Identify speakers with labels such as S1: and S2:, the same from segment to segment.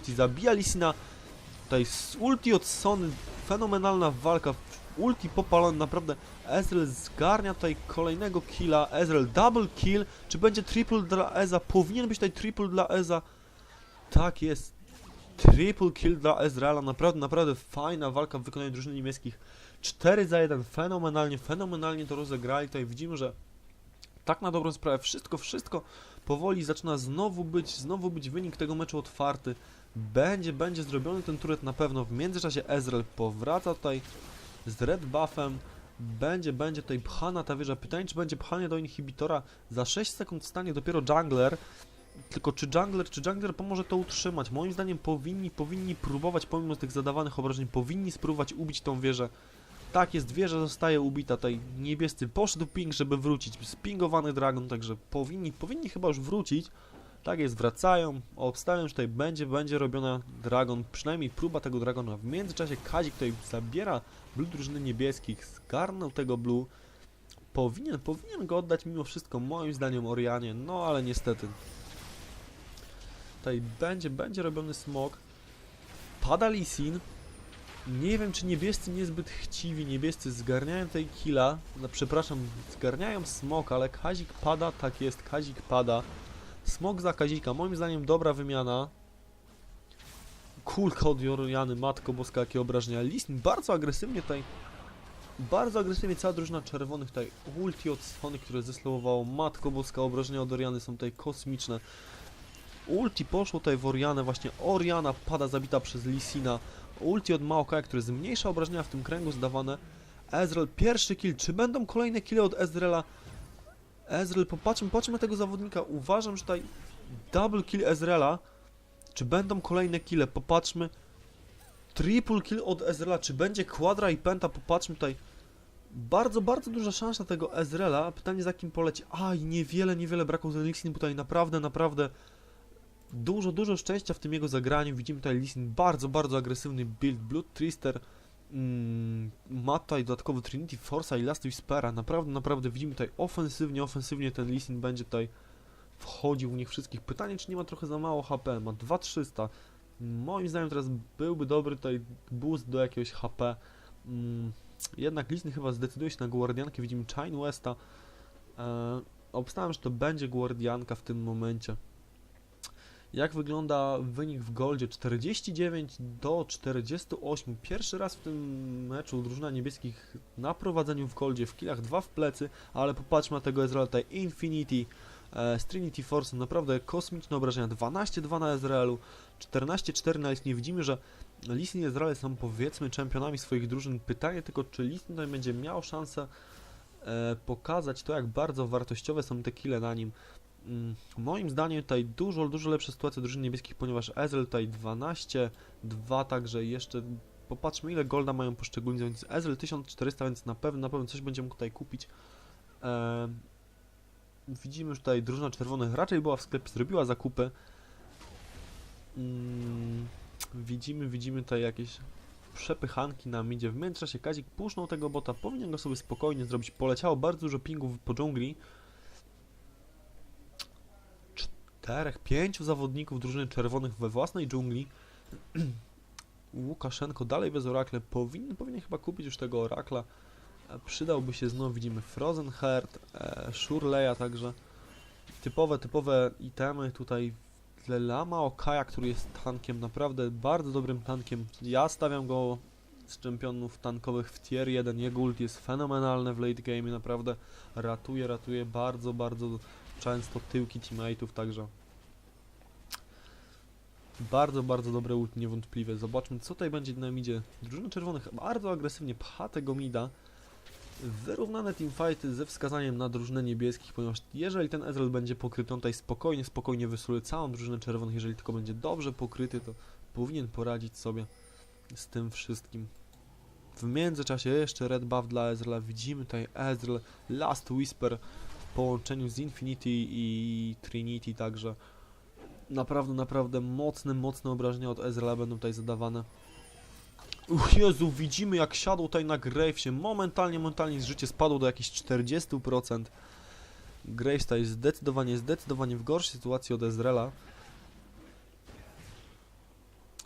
S1: ulti, zabija Lisina. Tutaj z ulti od Sony, fenomenalna walka. Ulti popalony, naprawdę. Ezreal zgarnia tutaj kolejnego killa. Ezreal double kill. Czy będzie triple dla Eza? Powinien być tutaj triple dla Eza. Tak jest. Triple kill dla Ezreala. Naprawdę, naprawdę fajna walka w wykonaniu drużyny niemieckich. 4 za 1. Fenomenalnie, fenomenalnie to rozegrali. Tutaj widzimy, że tak na dobrą sprawę wszystko, wszystko powoli zaczyna znowu być, znowu być wynik tego meczu otwarty. Będzie, będzie zrobiony ten turet na pewno. W międzyczasie Ezreal powraca tutaj z red buffem. Będzie, będzie tutaj pchana ta wieża. Pytanie, czy będzie pchanie do inhibitora. Za 6 sekund stanie dopiero jungler. Tylko czy jungler, czy jungler pomoże to utrzymać? Moim zdaniem powinni, powinni próbować, pomimo tych zadawanych obrażeń, powinni spróbować ubić tą wieżę. Tak jest, wieża zostaje ubita. Tutaj niebiescy poszedł ping, żeby wrócić. Spingowany dragon, także powinni, powinni chyba już wrócić. Tak jest, wracają, obstawiam, że tutaj będzie, będzie robiona dragon, przynajmniej próba tego dragona. W międzyczasie Kazik tutaj zabiera blue drużyny niebieskich, zgarnął tego blue. Powinien, powinien go oddać mimo wszystko, moim zdaniem Orianie, no ale niestety. Tutaj będzie, będzie robiony smok. Pada Lisin. Nie wiem, czy niebiescy niezbyt chciwi, niebiescy zgarniają tej killa, no, przepraszam, zgarniają smok, ale Kazik pada, tak jest, Kazik pada. Smok za Kazika, moim zdaniem dobra wymiana. Kulka od Joriany, matko boska, jakie obrażenia. Listin bardzo agresywnie tutaj, bardzo agresywnie cała drużyna czerwonych tutaj, ulti od Sony, które zeslowowało, matko boska, obrażenia od Oriany są tutaj kosmiczne. Ulti poszło tutaj w Orianę, właśnie Oriana pada zabita przez Lisina. Ulti od Maokaja, który zmniejsza obrażenia w tym kręgu zdawane. Ezreal, pierwszy kill. Czy będą kolejne kille od Ezreala? Ezreal, popatrzmy, popatrzmy na tego zawodnika. Uważam, że tutaj double kill Ezreala. Czy będą kolejne kille? Popatrzmy. Triple kill od Ezreala. Czy będzie quadra i penta? Popatrzmy tutaj. Bardzo, bardzo duża szansa tego Ezreala. Pytanie za kim poleci. Aj, niewiele, niewiele brakło z Elixir, tutaj naprawdę, naprawdę dużo, dużo szczęścia w tym jego zagraniu. Widzimy tutaj Lisin bardzo, bardzo agresywny build. Blood Trister mm, ma tutaj dodatkowo Trinity Force'a i Last Whispera. Naprawdę, naprawdę widzimy tutaj ofensywnie, ofensywnie ten Lisin będzie tutaj wchodził w nich wszystkich. Pytanie, czy nie ma trochę za mało HP? Ma 2300. Moim zdaniem teraz byłby dobry tutaj boost do jakiegoś HP. Mm, jednak Lisin chyba zdecyduje się na Guardiankę. Widzimy Chine Westa. E, że to będzie Guardianka w tym momencie. Jak wygląda wynik w Goldzie? 49 do 48. Pierwszy raz w tym meczu drużyna niebieskich na prowadzeniu w Goldzie, w killach, dwa w plecy, ale popatrzmy na tego Ezreala tutaj. Infinity e, z Trinity Force, naprawdę kosmiczne obrażenia. 12-2 na Ezrealu, 14-4 na Lisnie. Widzimy, że Lisny i Ezreal są powiedzmy czempionami swoich drużyn. Pytanie tylko, czy Lisny tutaj będzie miał szansę e, pokazać to, jak bardzo wartościowe są te kile na nim. Mm, Moim zdaniem tutaj dużo, dużo lepsza sytuacja drużyn niebieskich, ponieważ Ezreal tutaj 12, 2 także jeszcze popatrzmy ile golda mają poszczególni, więc Ezreal 1400, więc na pewno, na pewno coś będzie mógł tutaj kupić. Widzimy, że tutaj drużyna czerwonych raczej była w sklepie, zrobiła zakupy. Mm, widzimy, widzimy tutaj jakieś przepychanki na midzie. W międzyczasie Kazik pusznął tego bota, powinien go sobie spokojnie zrobić. Poleciało bardzo dużo pingów po dżungli. Czterech, pięciu zawodników drużyny czerwonych we własnej dżungli. Łukaszenko dalej bez orakle. Powinien, powinien chyba kupić już tego orakla. E, Przydałby się znowu, widzimy Frozen Heart, e, Shurleya także. Typowe, typowe itemy tutaj dla Lama Okaja, który jest tankiem, naprawdę bardzo dobrym tankiem. Ja stawiam go z czempionów tankowych w tier 1. Jego ult jest fenomenalne w late game, naprawdę ratuje, ratuje bardzo, bardzo często tyłki teammate'ów, także bardzo, bardzo dobre ult, niewątpliwie. Zobaczmy, co tutaj będzie na midzie. Drużyna czerwonych bardzo agresywnie pcha tego mida. Wyrównane teamfighty ze wskazaniem na drużynę niebieskich, ponieważ jeżeli ten Ezreal będzie pokryty, on tutaj spokojnie, spokojnie wysuluje całą drużynę czerwonych. Jeżeli tylko będzie dobrze pokryty, to powinien poradzić sobie z tym wszystkim. W międzyczasie jeszcze red buff dla Ezreala. Widzimy tutaj Ezreal, Last Whisper w połączeniu z Infinity i Trinity, także naprawdę, naprawdę mocne, mocne obrażenia od Ezreala będą tutaj zadawane. Uch, Jezu, widzimy jak siadł tutaj na Gravesie. Momentalnie, momentalnie życie spadło do jakichś 40%. Graves tutaj zdecydowanie, zdecydowanie w gorszej sytuacji od Ezreala.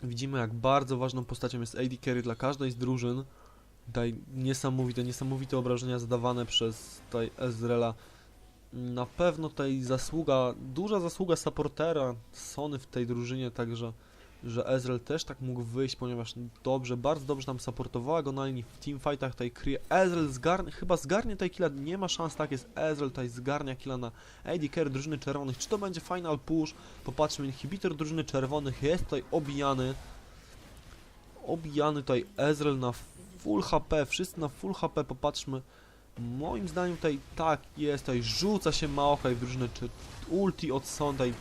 S1: Widzimy, jak bardzo ważną postacią jest AD Carry dla każdej z drużyn. Tutaj niesamowite, niesamowite obrażenia zadawane przez tutaj Ezreala. Na pewno tutaj zasługa, duża zasługa supportera Sony w tej drużynie, także że Ezreal też tak mógł wyjść, ponieważ dobrze, bardzo dobrze tam supportowała go na linii w teamfightach tutaj kryje. Ezreal zgarnie, chyba zgarnie tutaj killa, nie ma szans, tak jest, Ezreal tutaj zgarnia killa na AD drużyny czerwonych. Czy to będzie final push? Popatrzmy, inhibitor drużyny czerwonych jest tutaj obijany. Obijany tutaj Ezreal na full HP, wszyscy na full HP, popatrzmy. Moim zdaniem tutaj tak jest, tutaj rzuca się Maokai w drużynę, czy ulti od Sonda i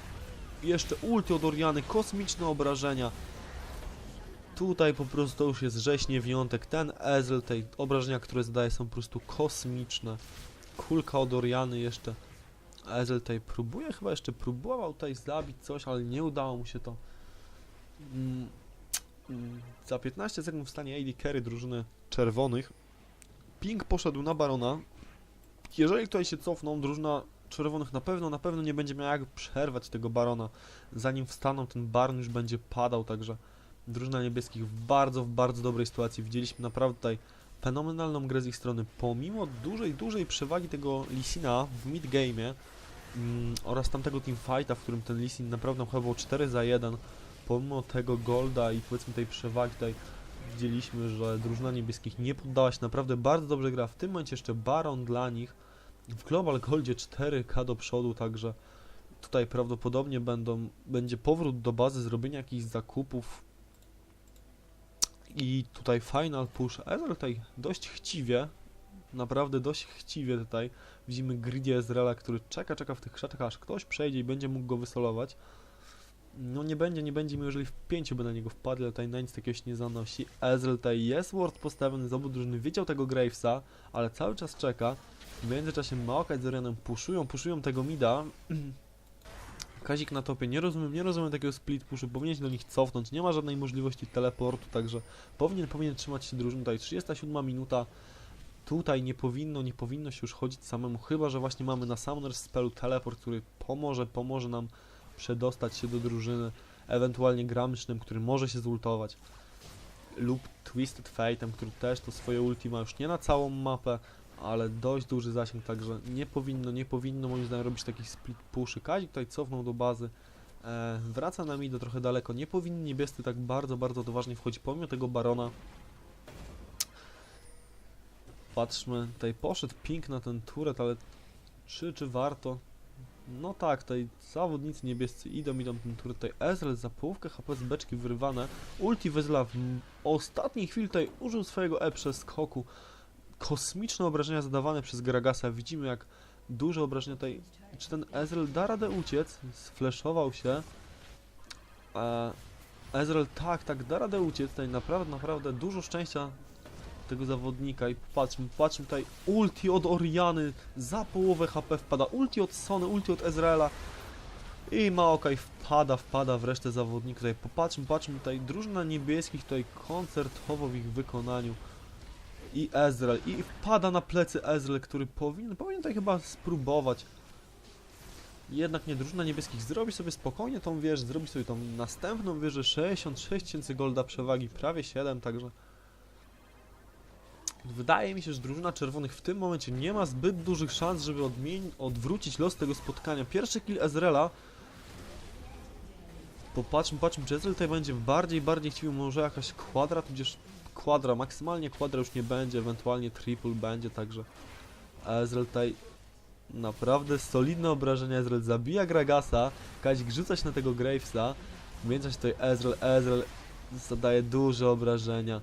S1: jeszcze ulti od Oriany, kosmiczne obrażenia. Tutaj po prostu to już jest rzeźnie wyjątek. Ten Ezreal, tej obrażenia, które zadaje są po prostu kosmiczne. Kulka od Oriany jeszcze. Ezreal tutaj próbuje, chyba jeszcze próbował tutaj zabić coś, ale nie udało mu się to. Mm, mm, za 15 sekund w stanie AD Carry drużyny czerwonych. Ping poszedł na Barona. Jeżeli tutaj się cofną, drużyna czerwonych na pewno, na pewno nie będzie miała jak przerwać tego Barona. Zanim wstaną, ten Baron już będzie padał, także drużyna niebieskich w bardzo, w bardzo dobrej sytuacji. Widzieliśmy naprawdę tutaj fenomenalną grę z ich strony. Pomimo dużej, dużej przewagi tego Lisina w mid-game'ie mm, oraz tamtego teamfighta, w którym ten Lisin naprawdę chyba był 4 za 1, pomimo tego Golda i powiedzmy tej przewagi tutaj widzieliśmy, że drużyna niebieskich nie poddała się, naprawdę bardzo dobrze gra. W tym momencie jeszcze Baron dla nich. W Global Goldzie 4K do przodu, także tutaj prawdopodobnie będą, będzie powrót do bazy, zrobienia jakichś zakupów i tutaj final push. Ezreal tutaj dość chciwie, naprawdę dość chciwie tutaj. Widzimy Gridia Ezreala, który czeka, czeka w tych krzaczach, aż ktoś przejdzie i będzie mógł go wysolować. No nie będzie, nie będzie mi, jeżeli w pięciu by na niego wpadli, ale tutaj na nic takiego się nie zanosi. Ezreal tutaj jest ward postawiony z obu widział tego Gravesa, ale cały czas czeka. W międzyczasie Maokai z Orianem puszują, puszują tego mida. Kazik na topie, nie rozumiem, nie rozumiem takiego split pushu, powinien się do nich cofnąć, nie ma żadnej możliwości teleportu, także powinien, powinien trzymać się drużyny. Tutaj 37 minuta, tutaj nie powinno, nie powinno się już chodzić samemu, chyba, że właśnie mamy na Summoner's Spellu teleport, który pomoże, pomoże nam przedostać się do drużyny, ewentualnie Gramsznym, który może się zultować, lub Twisted Fate'em, który też to swoje ulti ma już nie na całą mapę, ale dość duży zasięg, także nie powinno, nie powinno moim zdaniem robić takich split pushy. Kazik tutaj cofnął do bazy, e, wraca na do trochę daleko, nie powinni niebiescy tak bardzo, bardzo odważnie wchodzić, pomimo tego Barona. Patrzmy, tutaj poszedł ping na ten turret, ale czy, czy warto? No tak, tutaj zawodnicy niebiescy idą, idą ten turret, tutaj Ezreal za połówkę HP z beczki wyrywane, ulti Wezla w ostatniej chwili tutaj użył swojego E przeskoku, kosmiczne obrażenia zadawane przez Gragasa. Widzimy jak duże obrażenia tutaj. Czy ten Ezreal da radę uciec? Sfleszował się. E, Ezreal tak, tak, da radę uciec. Tutaj naprawdę, naprawdę dużo szczęścia tego zawodnika i patrzmy, patrzmy tutaj ulti od Oriany za połowę HP wpada, ulti od Sony, ulti od Ezreala i Maokai wpada, wpada w resztę zawodników tutaj, popatrzmy, patrzmy tutaj, drużyna niebieskich tutaj koncertowo w ich wykonaniu i Ezreal. I wpada na plecy Ezreal, który powinien, powinien tutaj chyba spróbować. Jednak nie, drużyna niebieskich zrobi sobie spokojnie tą wieżę, zrobi sobie tą następną wieżę, 66 tysięcy golda przewagi, prawie 7, także... Wydaje mi się, że drużyna czerwonych w tym momencie nie ma zbyt dużych szans, żeby odwrócić los tego spotkania. Pierwszy kill Ezreala. Popatrzmy, patrzmy, czy Ezreal tutaj będzie bardziej, bardziej chciał, może jakaś kwadra, tudzież kwadra, maksymalnie kwadra już nie będzie, ewentualnie triple będzie, także Ezreal tutaj naprawdę solidne obrażenia, Ezreal zabija Gragasa, Kazik rzuca się na tego Gravesa, międzyczasie tutaj Ezreal, Ezreal zadaje duże obrażenia,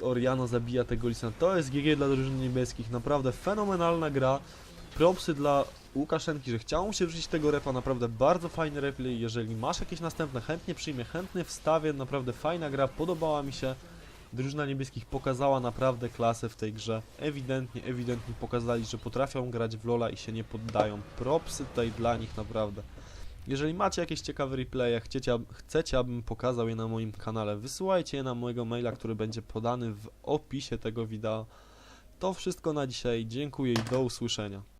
S1: Oriano zabija tego Lisana, to jest GG dla drużyn niebieskich, naprawdę fenomenalna gra, propsy dla Łukaszenki, że chciał mu się wrzucić tego repa, naprawdę bardzo fajny replay, jeżeli masz jakieś następne, chętnie przyjmę, chętnie wstawię, naprawdę fajna gra, podobała mi się, drużyna niebieskich pokazała naprawdę klasę w tej grze, ewidentnie, ewidentnie pokazali, że potrafią grać w Lola i się nie poddają, propsy tutaj dla nich naprawdę. Jeżeli macie jakieś ciekawe replaye, chcecie, chcecie, abym pokazał je na moim kanale, wysyłajcie je na mojego maila, który będzie podany w opisie tego wideo. To wszystko na dzisiaj, dziękuję i do usłyszenia.